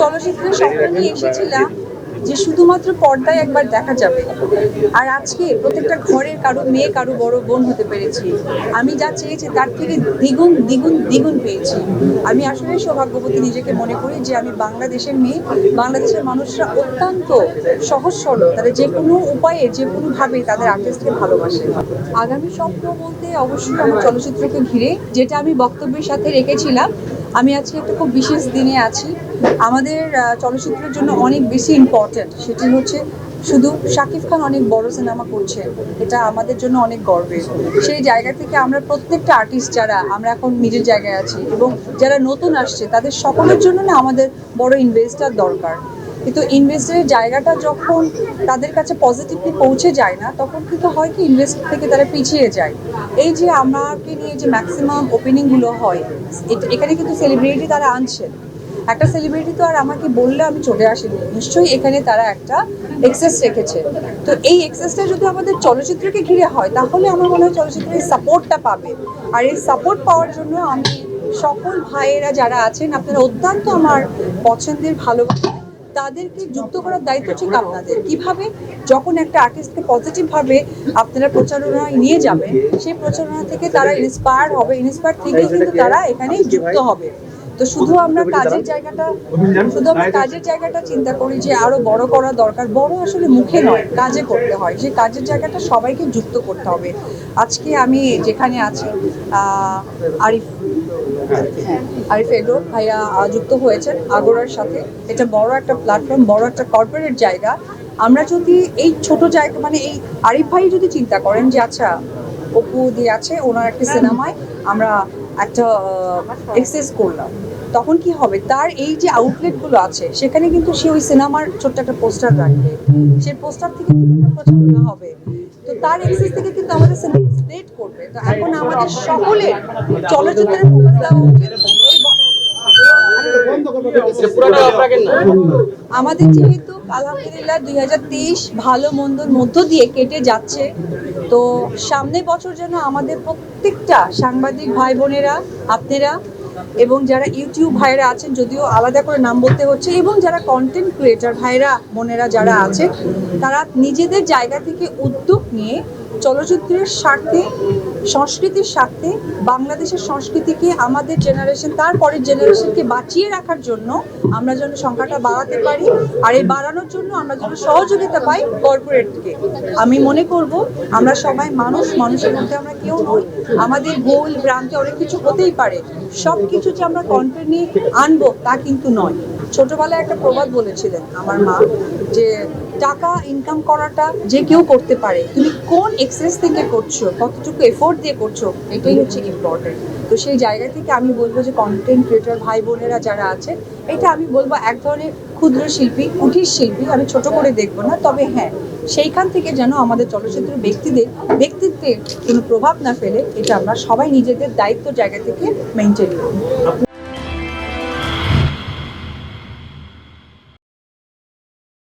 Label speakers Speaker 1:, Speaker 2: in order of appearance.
Speaker 1: চলচ্চিত্রের স্বপ্ন নিয়ে এসেছিলাম যে শুধুমাত্র পর্দায় একবার দেখা যাবে। আর আজকে প্রত্যেকটা ঘরের কারও মেয়ে কারও বড় বোন হতে পেরেছি। আমি যা চেয়েছি তার থেকে দ্বিগুণ দ্বিগুণ দ্বিগুণ পেয়েছি। আমি আসলে সৌভাগ্যবতী নিজেকে মনে করি যে আমি বাংলাদেশের মেয়ে। বাংলাদেশের মানুষরা অত্যন্ত সহজ সরল। তারা যে কোনো উপায়ে যে কোনোভাবে তাদের আর্টিস্টকে ভালোবাসে। আগামী স্বপ্ন বলতে অবশ্যই আমার চলচ্চিত্রকে ঘিরে যেটা আমি বক্তব্যের সাথে রেখেছিলাম আমি আজকে একটা খুব বিশেষ দিনে আছি। আমাদের চলচ্চিত্রের জন্য অনেক বেশি ইম্পর্ট্যান্ট সেটি হচ্ছে শুধু শাকিব খান অনেক বড় সিনেমা করছে এটা আমাদের জন্য অনেক গর্বের। সেই জায়গা থেকে আমরা প্রত্যেকটা আর্টিস্ট যারা, আমরা এখন নিজের জায়গায় আছি এবং যারা নতুন আসছে, তাদের সকলের জন্য না আমাদের বড় ইনভেস্টার দরকার। কিন্তু ইনভেস্টারের জায়গাটা যখন তাদের কাছে পজিটিভলি পৌঁছে যায় না, তখন কিন্তু হয় কি ইনভেস্ট থেকে তারা পিছিয়ে যায়। এই যে আমাকে নিয়ে যে ম্যাক্সিমাম ওপেনিংগুলো হয় এখানে কিন্তু সেলিব্রিটি তারা আনছেন একটা সেলিব্রিটি তো আর আমাকে বললে আমি চলে আসিনি। নিশ্চয়ই এখানে তারা একটা এক্সেস রেখেছে। তো এই এক্সেসটা যদি আমাদের চলচ্চিত্রকে ঘিরে হয়, তাহলে আমার মনে হয় চলচ্চিত্রের সাপোর্টটা পাবে। আর এই সাপোর্ট পাওয়ার জন্য আমি সকল ভাইয়েরা যারা আছেন, আপনারা অত্যন্ত আমার পছন্দের ভালোবাসা তাদেরকে যুক্ত করার দায়িত্ব ঠিক আপনাদের। কীভাবে? যখন একটা আর্টিস্টকে পজিটিভভাবে আপনারা প্রচারণায় নিয়ে যাবেন, সেই প্রচারণা থেকে তারা ইন্সপায়ার হবে। ইন্সপায়ার থেকে কিন্তু তারা এখানে যুক্ত হবে। তো শুধু আমরা কাজের জায়গাটা শুধু আমরা কাজের জায়গাটা চিন্তা করি যে আরও বড় করা দরকার। বড় আসলে মুখে নয় কাজে করতে হয়। যে কাজের জায়গাটা সবাইকে যুক্ত করতে হবে। আজকে আমি যেখানে আছি আরিফ হ্যাঁ, আরিফ এগো ভাইয়া যুক্ত হয়েছেন আগোরার সাথে। এটা বড় একটা প্ল্যাটফর্ম বড় একটা কর্পোরেট জায়গা। আমরা যদি এই ছোট জায়গা মানে এই আরিফ ভাই যদি চিন্তা করেন যে আচ্ছা অপু দিয়ে আছে ওনার একটা সিনেমায় আমরা একটা এক্সেস করলাম। তখন কি হবে? তার এই যে আউটলেটগুলো আছে সেখানে কিন্তু সে ওই সিনেমার ছোট্ট একটা পোস্টার রাখবে। সেই পোস্টার থেকে কিন্তু একটা প্রচারণা হবে তো তার এক্সেস থেকে কিন্তু আমাদের সিনেমা স্প্রেড করবে। তো এখন আমাদের সকলের চলচ্চিত্রের ফোকাস দেওয়া উচিত। আমাদের যেহেতু আলহামদুলিল্লাহ, দুই হাজার তেইশ ভালো মন্দর মধ্য দিয়ে কেটে যাচ্ছে। তো সামনের বছর যেন আমাদের প্রত্যেকটা সাংবাদিক ভাই বোনেরা আপনারা এবং যারা ইউটিউব ভাইরা আছেন, যদিও আলাদা করে নাম বলতে হচ্ছে, এবং যারা কন্টেন্ট ক্রিয়েটার ভাইরা বোনেরা যারা আছে, তারা নিজেদের জায়গা থেকে উদ্যোগ নিয়ে চলচ্চিত্রের স্বার্থে, সংস্কৃতির স্বার্থে, বাংলাদেশের সংস্কৃতিকে আমাদের জেনারেশন তারপরের জেনারেশনকে বাঁচিয়ে রাখার জন্য আমরা যেন সংখ্যাটা বাড়াতে পারি, আর এই বাড়ানোর জন্য আমরা যেন সহযোগিতা পাই কর্পোরেটকে আমি মনে করব, আমরা সবাই মানুষ, মানুষের মধ্যে আমরা কেউ নই। আমাদের ভুল, ভ্রান্তি অনেক কিছু হতেই পারে। সব কিছু যে আমরা কন্টেন্ট আনব তা কিন্তু নয়। ছোটবেলায় একটা প্রবাদ বলেছিলেন আমার মা যে, টাকা ইনকাম করাটা যে কেউ করতে পারে, তুমি কোন এক্সেস থেকে করছ, কতটুকু এফোর্ট দিয়ে করছ, এটাই হচ্ছে ইম্পর্টেন্ট তো সেই জায়গা থেকে আমি বলব যে কন্টেন্ট ক্রিয়েটর ভাই বোনেরা যারা আছে, এটা আমি বলব এক ধরনের ক্ষুদ্র শিল্পী, কুটির শিল্পী আমি ছোট করে দেখব না, তবে হ্যাঁ সেইখান থেকে যেন আমাদের চলচ্চিত্র ব্যক্তিদের, ব্যক্তিত্বের কোনো প্রভাব না ফেলে, এটা আমরা সবাই নিজেদের দায়িত্ব জায়গা থেকে মেনটেন করি।